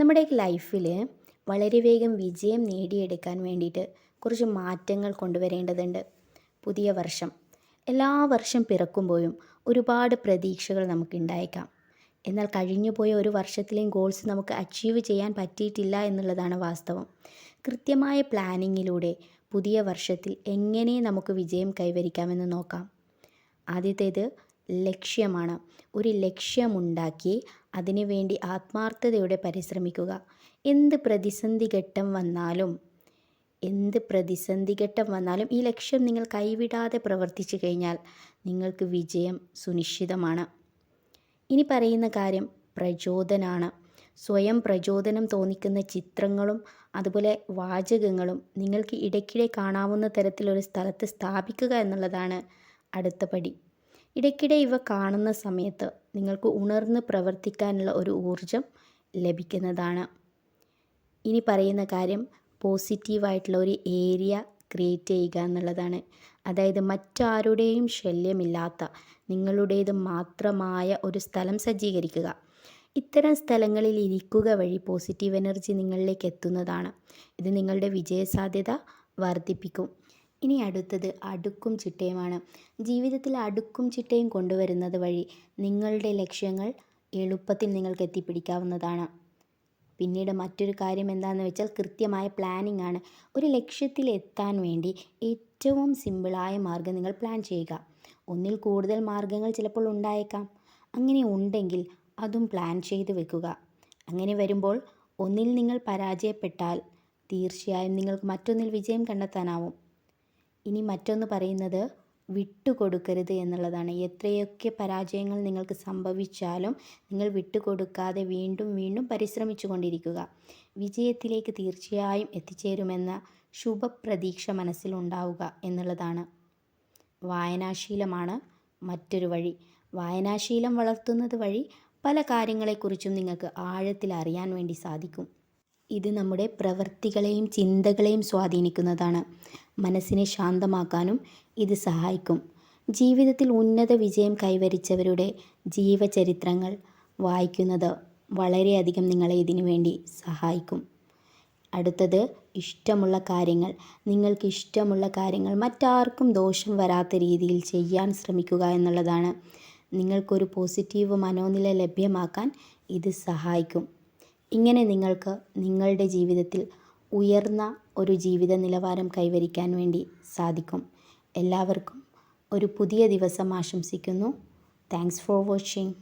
നമ്മുടെ ലൈഫിൽ വളരെ വേഗം വിജയം നേടിയെടുക്കാൻ വേണ്ടിയിട്ട് കുറച്ച് മാറ്റങ്ങൾ കൊണ്ടുവരേണ്ടതുണ്ട്. പുതിയ വർഷം. എല്ലാ വർഷം പിറക്കുമ്പോഴും ഒരുപാട് പ്രതീക്ഷകൾ നമുക്കുണ്ടായേക്കാം. എന്നാൽ കഴിഞ്ഞു പോയ ഒരു വർഷത്തിലെയും ഗോൾസ് നമുക്ക് അച്ചീവ് ചെയ്യാൻ പറ്റിയിട്ടില്ല എന്നുള്ളതാണ് വാസ്തവം. കൃത്യമായ പ്ലാനിങ്ങിലൂടെ പുതിയ വർഷത്തിൽ എങ്ങനെ നമുക്ക് വിജയം കൈവരിക്കാമെന്ന് നോക്കാം. ആദ്യത്തേത് ലക്ഷ്യമാണ്. ഒരു ലക്ഷ്യമുണ്ടാക്കി അതിനുവേണ്ടി ആത്മാർത്ഥതയോടെ പരിശ്രമിക്കുക. എന്ത് പ്രതിസന്ധി ഘട്ടം വന്നാലും എന്ത് പ്രതിസന്ധി ഘട്ടം വന്നാലും ഈ ലക്ഷ്യം നിങ്ങൾ കൈവിടാതെ പ്രവർത്തിച്ചു കഴിഞ്ഞാൽ നിങ്ങൾക്ക് വിജയം സുനിശ്ചിതമാണ്. ഇനി പറയുന്ന കാര്യം പ്രചോദനാണ്. സ്വയം പ്രചോദനം തോന്നിക്കുന്ന ചിത്രങ്ങളും അതുപോലെ വാചകങ്ങളും നിങ്ങൾക്ക് ഇടയ്ക്കിടെ കാണാവുന്ന തരത്തിലൊരു സ്ഥലത്ത് സ്ഥാപിക്കുക എന്നുള്ളതാണ് അടുത്ത പടി. ഇടയ്ക്കിടെ ഇവ കാണുന്ന സമയത്ത് നിങ്ങൾക്ക് ഉണർന്ന് പ്രവർത്തിക്കാനുള്ള ഒരു ഊർജം ലഭിക്കുന്നതാണ്. ഇനി പറയുന്ന കാര്യം പോസിറ്റീവായിട്ടുള്ള ഒരു ഏരിയ ക്രിയേറ്റ് ചെയ്യുക എന്നുള്ളതാണ്. അതായത് മറ്റാരുടെയും ശല്യമില്ലാത്ത നിങ്ങളുടേത് മാത്രമായ ഒരു സ്ഥലം സജ്ജീകരിക്കുക. ഇത്തരം സ്ഥലങ്ങളിൽ ഇരിക്കുക വഴി പോസിറ്റീവ് എനർജി നിങ്ങളിലേക്ക് എത്തുന്നതാണ്. ഇത് നിങ്ങളുടെ വിജയസാധ്യത വർദ്ധിപ്പിക്കും. ഇനി അടുത്തത് അടുക്കും ചിട്ടയുമാണ്. ജീവിതത്തിൽ അടുക്കും ചിട്ടയും കൊണ്ടുവരുന്നത് വഴി നിങ്ങളുടെ ലക്ഷ്യങ്ങൾ എളുപ്പത്തിൽ നിങ്ങൾക്ക് എത്തിപ്പിടിക്കാവുന്നതാണ്. പിന്നീട് മറ്റൊരു കാര്യം എന്താണെന്ന് വെച്ചാൽ കൃത്യമായ പ്ലാനിംഗ് ആണ്. ഒരു ലക്ഷ്യത്തിൽ എത്താൻ വേണ്ടി ഏറ്റവും സിമ്പിളായ മാർഗം നിങ്ങൾ പ്ലാൻ ചെയ്യുക. ഒന്നിൽ കൂടുതൽ മാർഗങ്ങൾ ചിലപ്പോൾ ഉണ്ടായേക്കാം. അങ്ങനെ ഉണ്ടെങ്കിൽ അതും പ്ലാൻ ചെയ്ത് വെക്കുക. അങ്ങനെ വരുമ്പോൾ ഒന്നിൽ നിങ്ങൾ പരാജയപ്പെട്ടാൽ തീർച്ചയായും നിങ്ങൾക്ക് മറ്റൊന്നിൽ വിജയം കണ്ടെത്താനാവും. ഇനി മറ്റൊന്ന് പറയുന്നത് വിട്ടുകൊടുക്കരുത് എന്നുള്ളതാണ്. എത്രയൊക്കെ പരാജയങ്ങൾ നിങ്ങൾക്ക് സംഭവിച്ചാലും നിങ്ങൾ വിട്ടുകൊടുക്കാതെ വീണ്ടും വീണ്ടും പരിശ്രമിച്ചു കൊണ്ടിരിക്കുക വിജയത്തിലേക്ക് തീർച്ചയായും എത്തിച്ചേരുമെന്ന ശുഭപ്രതീക്ഷ മനസ്സിലുണ്ടാവുക എന്നുള്ളതാണ്. വായനാശീലമാണ് മറ്റൊരു വഴി. വായനാശീലം വളർത്തുന്നത് വഴി പല കാര്യങ്ങളെക്കുറിച്ചും നിങ്ങൾക്ക് ആഴത്തിൽ അറിയാൻ വേണ്ടി സാധിക്കും. ഇത് നമ്മുടെ പ്രവൃത്തികളെയും ചിന്തകളെയും സ്വാധീനിക്കുന്നതാണ്. മനസ്സിനെ ശാന്തമാക്കാനും ഇത് സഹായിക്കും. ജീവിതത്തിൽ ഉന്നത വിജയം കൈവരിച്ചവരുടെ ജീവചരിത്രങ്ങൾ വായിക്കുന്നത് വളരെയധികം നിങ്ങളെ ഇതിനു വേണ്ടി സഹായിക്കും. അടുത്തത് ഇഷ്ടമുള്ള കാര്യങ്ങൾ. നിങ്ങൾക്ക് ഇഷ്ടമുള്ള കാര്യങ്ങൾ മറ്റാർക്കും ദോഷം വരാത്ത രീതിയിൽ ചെയ്യാൻ ശ്രമിക്കുക എന്നുള്ളതാണ്. നിങ്ങൾക്കൊരു പോസിറ്റീവ് മനോനില ലഭ്യമാക്കാൻ ഇത് സഹായിക്കും. ഇങ്ങനെ നിങ്ങൾക്ക് നിങ്ങളുടെ ജീവിതത്തിൽ ഉയർന്ന ഒരു ജീവിത നിലവാരം കൈവരിക്കാൻ വേണ്ടി സാധിക്കും. എല്ലാവർക്കും ഒരു പുതിയ ദിവസം ആശംസിക്കുന്നു. Thanks for watching